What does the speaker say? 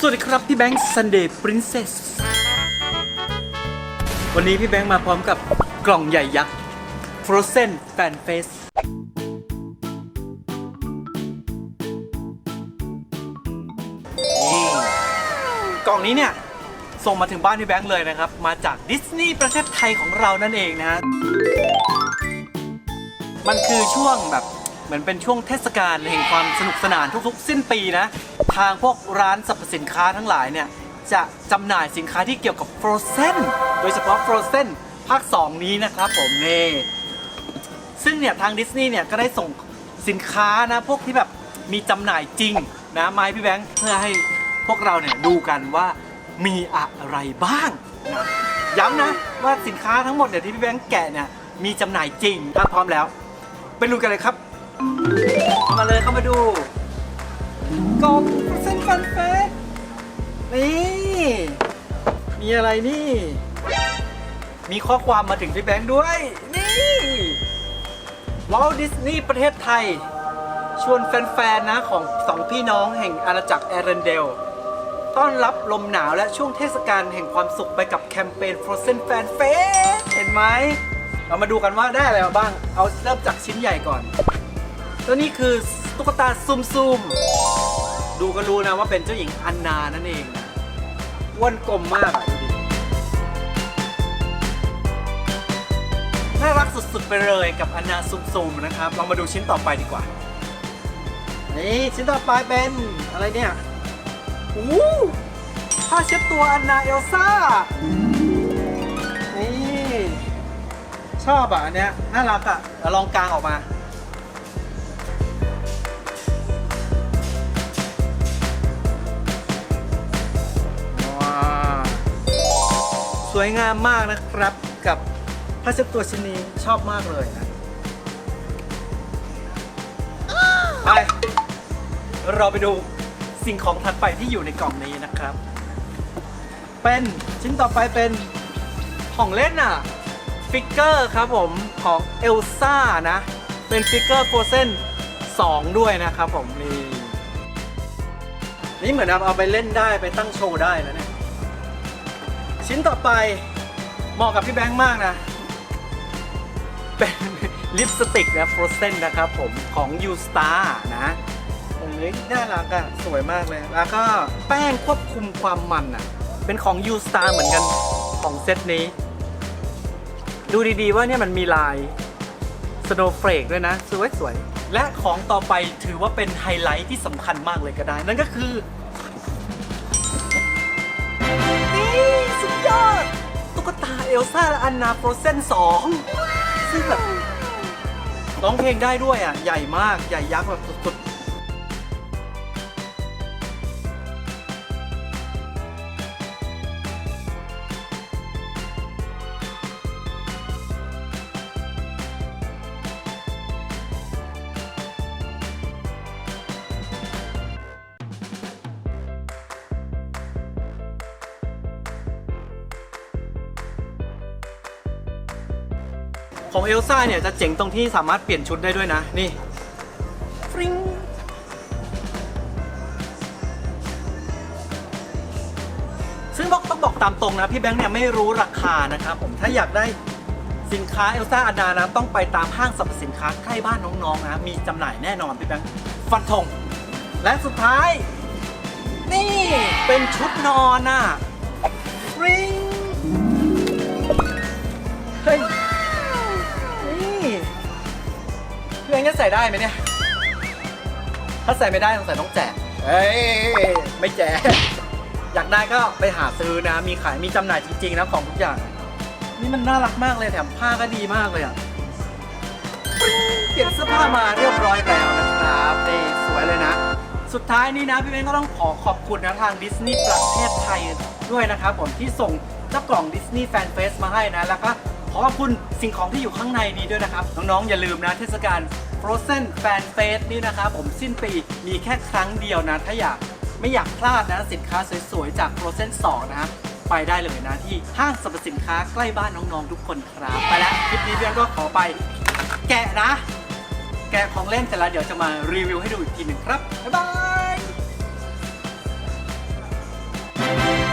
สวัสดีครับ พี่แบงค์ Sunday Princess วันนี้พี่แบงค์มาพร้อมกับกล่องใหญ่ยักษ์ Frozen Fan Face นี่กล่องนี้เนี่ย ส่งมาถึงบ้านพี่แบงค์เลยนะครับ มาจากดิสนีย์ประเทศไทยของเรานั่นเองนะฮะมันคือช่วงแบบ เหมือนเป็นช่วงเทศกาลแห่งความสนุกสนานทุกๆ สิ้นปีนะ ทางพวกร้านสรรพสินค้าทั้งหลายเนี่ย จะจำหน่ายสินค้าที่เกี่ยวกับ Frozen โดยเฉพาะ Frozen ภาค 2 นี้นะครับผมเน่ซึ่งเนี่ย ทางดิสนีย์เนี่ย ก็ได้ส่งสินค้านะ พวกที่แบบมีจำหน่ายจริงนะมาให้พี่แบงค์เพื่อให้พวกเราเนี่ยดูกันว่ามีอะไรบ้างนะย้ำนะว่าสินค้าทั้งหมดเนี่ยที่พี่แบงค์แกะเนี่ยมีจำหน่ายจริงถ้าพร้อมแล้ว ไปดูกันเลยครับ มาเลยเข้ามาดูกล่องเส้นฟันเฟสนี่ มีอะไรนี่ มีข้อความมาถึงพี่แบงค์ด้วย นี่วอลดิสนีย์ประเทศไทย ชวนแฟนๆนะของสองพี่น้องแห่งอาณาจักรแอรนเดล ต้อนรับลมหนาวและช่วงเทศกาลแห่งความสุขไปกับแคมเปญ Frozen Fan Fest เห็นไหม เรามาดูกันว่าได้อะไรมาบ้าง เอาเริ่มจากชิ้นใหญ่ก่อน ตัวนี้คือตุ๊กตาซุมซุมดูก็รู้นะว่าเป็นเจ้าหญิงอันนานั่นเองนะอ้วนกลมมากอะดูดิน่ารักสุดๆไปเลยกับอันนาซุมซุมนะครับเรามาดูชิ้นต่อไปดีกว่า นี่ชิ้นต่อไปเป็นอะไรเนี่ยอู้ผ้าเช็ดตัวอันนาเอลซ่า นี่ ชอบอะอันเนี้ยน่ารักอะลองกลางออกมา วยงามมากนะครับกับผ้าเช็ดตัวชิ้นนี้ชอบมากเลยนะไปเราไปดูสิ่งของถัดไปที่อยู่ในกล่องนี้นะครับ เป็นชิ้นต่อไปเป็นของเล่นอะฟิกเกอร์ครับผมของเอลซ่านะ เป็นฟิกเกอร์โฟเซน2ด้วยนะครับผมนี่นี่เหมือนเอาไปเล่นได้ไปตั้งโชว์ได้นะเนี่ย ชิ้นต่อไปเหมาะกับพี่แบงค์มากนะ เป็นลิปสติกนะโฟเซนนะครับผมของ U Star นะตรงนี้น่ารักอะสวยมากเลย แล้วก็แป้งควบคุมความมันอะเป็นของ U Star เหมือนกันของเซตนี้ ดูดีๆว่าเนี่ยมันมีลาย Snowflake ด้วยนะสวยสวยๆ และของต่อไปถือว่าเป็นไฮไลท์ที่สำคัญมากเลยก็ได้ นั่นก็คือ ลซ่าและอันนาโฟรเซน2ซึ่งแบบร้องเพลงได้ด้วยอะ ใหญ่มาก ใหญ่ยักษ์แบบสุดๆ ของเอลซ่าเนี่ยจะเจ๋งตรงที่สามารถเปลี่ยนชุดได้ด้วยนะ นี่ฟริงซึ่งบอกต้องบอกตามตรงนะ พี่แบงค์เนี่ยไม่รู้ราคานะครับผมถ้าอยากได้สินค้าเอลซ่าอันนานะต้องไปตามห้างสรรพสินค้าใกล้บ้านน้องๆนะมีจำหน่ายแน่นอนพี่แบงค์ฟันธงและสุดท้าย นี่เป็นชุดนอนอะ พี่แบงค์จะใส่ได้ไหมเนี่ย ถ้าใส่ไม่ได้ต้องใส่ต้องแจกเฮ้ยไม่แจก อยากได้ก็ไปหาซื้อนะ มีขายมีจำหน่ายจริงๆนะของทุกอย่าง นี่มันน่ารักมากเลยแถมผ้าก็ดีมากเลยอะปริ๊งเปลี่ยนเสื้อผ้ามาเรียบร้อยแล้วนะครับนี่สวยเลยนะ สุดท้ายนี้นะพี่เบนก็ต้องขอขอบคุณนะทางดิสนีย์ประเทศไทยด้วยนะครับผมที่ส่งเจ้ากล่องดิสนีย์แฟนเฟสมาให้นะแล้วก็ขอขอบคุณสิ่งของที่อยู่ข้างในนี้ด้วยนะครับ น้องๆ อย่าลืมนะเทศกาล r o s e n Fan Fest นี่นะครับผมสิ้นปีมีแค่ครั้งเดียวนะ ถ้าอยากไม่อยากพลาดนะสินค้าสวยๆ จาก r o s e n 2 นะไปได้เลยนะที่ห้างสรรพสินค้าใกล้บ้านน้องๆทุกคนครับ ไปแล้วคลิปนี้เพื่อนก็ขอไป แกะนะ แกะของเล่นเสร็จแล้วเดี๋ยวจะมารีวิวให้ดูอีกทีหนึ่งครับ บ๊ายบาย